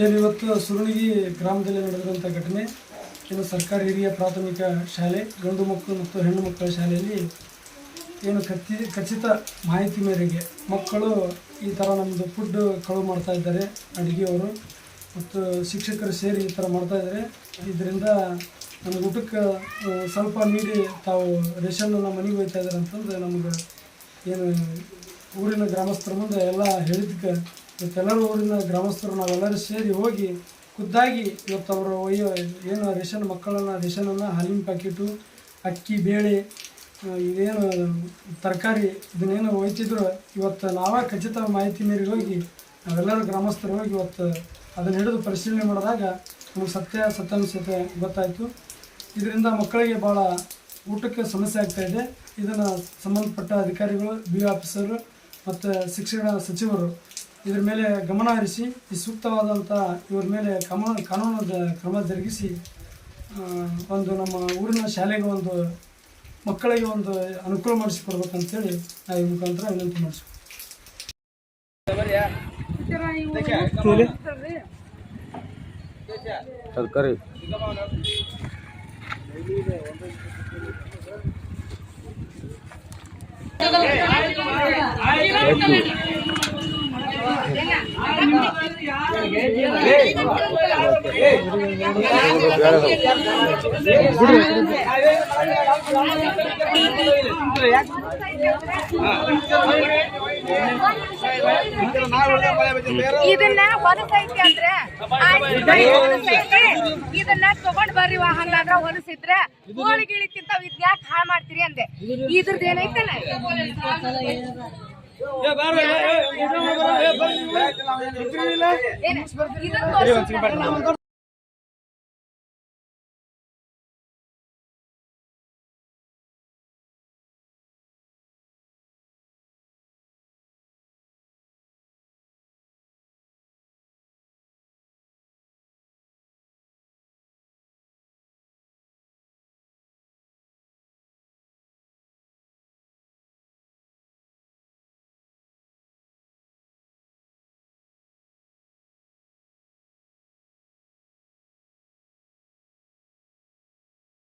ಏನು ಇವತ್ತು ಸುರುಣಿಗಿ ಗ್ರಾಮದಲ್ಲಿ ನಡೆದಿರುವಂಥ ಘಟನೆ, ಏನು ಸರ್ಕಾರಿ ಹಿರಿಯ ಪ್ರಾಥಮಿಕ ಶಾಲೆ, ಗಂಡು ಮಕ್ಕಳು ಮತ್ತು ಹೆಣ್ಣು ಮಕ್ಕಳ ಶಾಲೆಯಲ್ಲಿ ಏನು ಖಚಿ ಖಚಿತ ಮಾಹಿತಿ ಮೇರೆಗೆ ಮಕ್ಕಳು ಈ ಥರ ನಮ್ಮದು ಫುಡ್ ಕಳು ಮಾಡ್ತಾ ಇದ್ದಾರೆ ಅಡುಗೆಯವರು ಮತ್ತು ಶಿಕ್ಷಕರು ಸೇರಿ ಈ ಥರ ಮಾಡ್ತಾ ಇದ್ದಾರೆ. ಇದರಿಂದ ನಮ್ಮ ಊಟಕ್ಕೆ ಸ್ವಲ್ಪ ನೀಡಿ ತಾವು ರೇಷನ್ ನಮ್ಮ ಮನೆಗೆ ಹೋಗ್ತಾ ಇದ್ದಾರೆ ಅಂತಂದು ನಮ್ಗೆ ಏನು ಊರಿನ ಗ್ರಾಮಸ್ಥರ ಮುಂದೆ ಎಲ್ಲ ಹೇಳಿದ್ದಕ್ಕೆ ಇವತ್ತೆಲ್ಲರೂ ಊರಿನ ಗ್ರಾಮಸ್ಥರು ನಾವೆಲ್ಲರೂ ಸೇರಿ ಹೋಗಿ ಖುದ್ದಾಗಿ ಇವತ್ತು ಅವರ ಒಯ್ಯೋ ಏನು ರೇಷನ್ ಮಕ್ಕಳನ್ನು, ರೇಷನನ್ನು ಹಾಲಿನ ಪ್ಯಾಕೆಟು, ಅಕ್ಕಿ, ಬೇಳೆ ಇದೇನು ತರಕಾರಿ ಇದನ್ನೇನು ಒಯ್ತಿದ್ರು, ಇವತ್ತು ನಾವೇ ಖಚಿತ ಮಾಹಿತಿ ಮೇರೆಗೆ ಹೋಗಿ ನಾವೆಲ್ಲರೂ ಗ್ರಾಮಸ್ಥರು ಹೋಗಿ ಇವತ್ತು ಅದನ್ನು ಹಿಡಿದು ಪರಿಶೀಲನೆ ಮಾಡಿದಾಗ ನಮಗೆ ಸತ್ಯ ಸತ್ಯಾಂಶತೆ ಗೊತ್ತಾಯಿತು. ಇದರಿಂದ ಮಕ್ಕಳಿಗೆ ಭಾಳ ಊಟಕ್ಕೆ ಸಮಸ್ಯೆ ಆಗ್ತಾ ಇದೆ. ಇದನ್ನು ಸಂಬಂಧಪಟ್ಟ ಅಧಿಕಾರಿಗಳು, ಬಿ ಆಫೀಸರು ಮತ್ತು ಶಿಕ್ಷಣ ಸಚಿವರು ಇದ್ರ ಮೇಲೆ ಗಮನ ಹರಿಸಿ ಈ ಸೂಕ್ತವಾದಂಥ ಇವ್ರ ಮೇಲೆ ಕಾನೂನು ಕಾನೂನು ಕ್ರಮ ಜರುಗಿಸಿ ಒಂದು ನಮ್ಮ ಊರಿನ ಶಾಲೆಗೆ ಒಂದು ಮಕ್ಕಳಿಗೆ ಒಂದು ಅನುಕೂಲ ಮಾಡಿಸಿಕೊಡ್ಬೇಕಂತೇಳಿ ನಾವು ಈ ಮುಖಾಂತರ ವಿನಂತಿ ಮಾಡಿಸ್ತೀವಿ ತರಕಾರಿ. ಇದನ್ನ ಹೊಲಸೈತಿ ಅಂದ್ರೆ. ಇದನ್ನ ತಗೊಂಡ್ ಬರ್ರಿ ವಾಹನ ಅಂದ್ರ ಹೊಲಸಿದ್ರೆ ಗೋಳಿ ಗಿಳಿ ತಿಂತಾವ್ ಹಾಳು ಮಾಡ್ತೀರಿ ಅಂದೆ ಇದ್ರದ್ದು ಏನೈತಲ್ಲ ತೋರ್ಸು.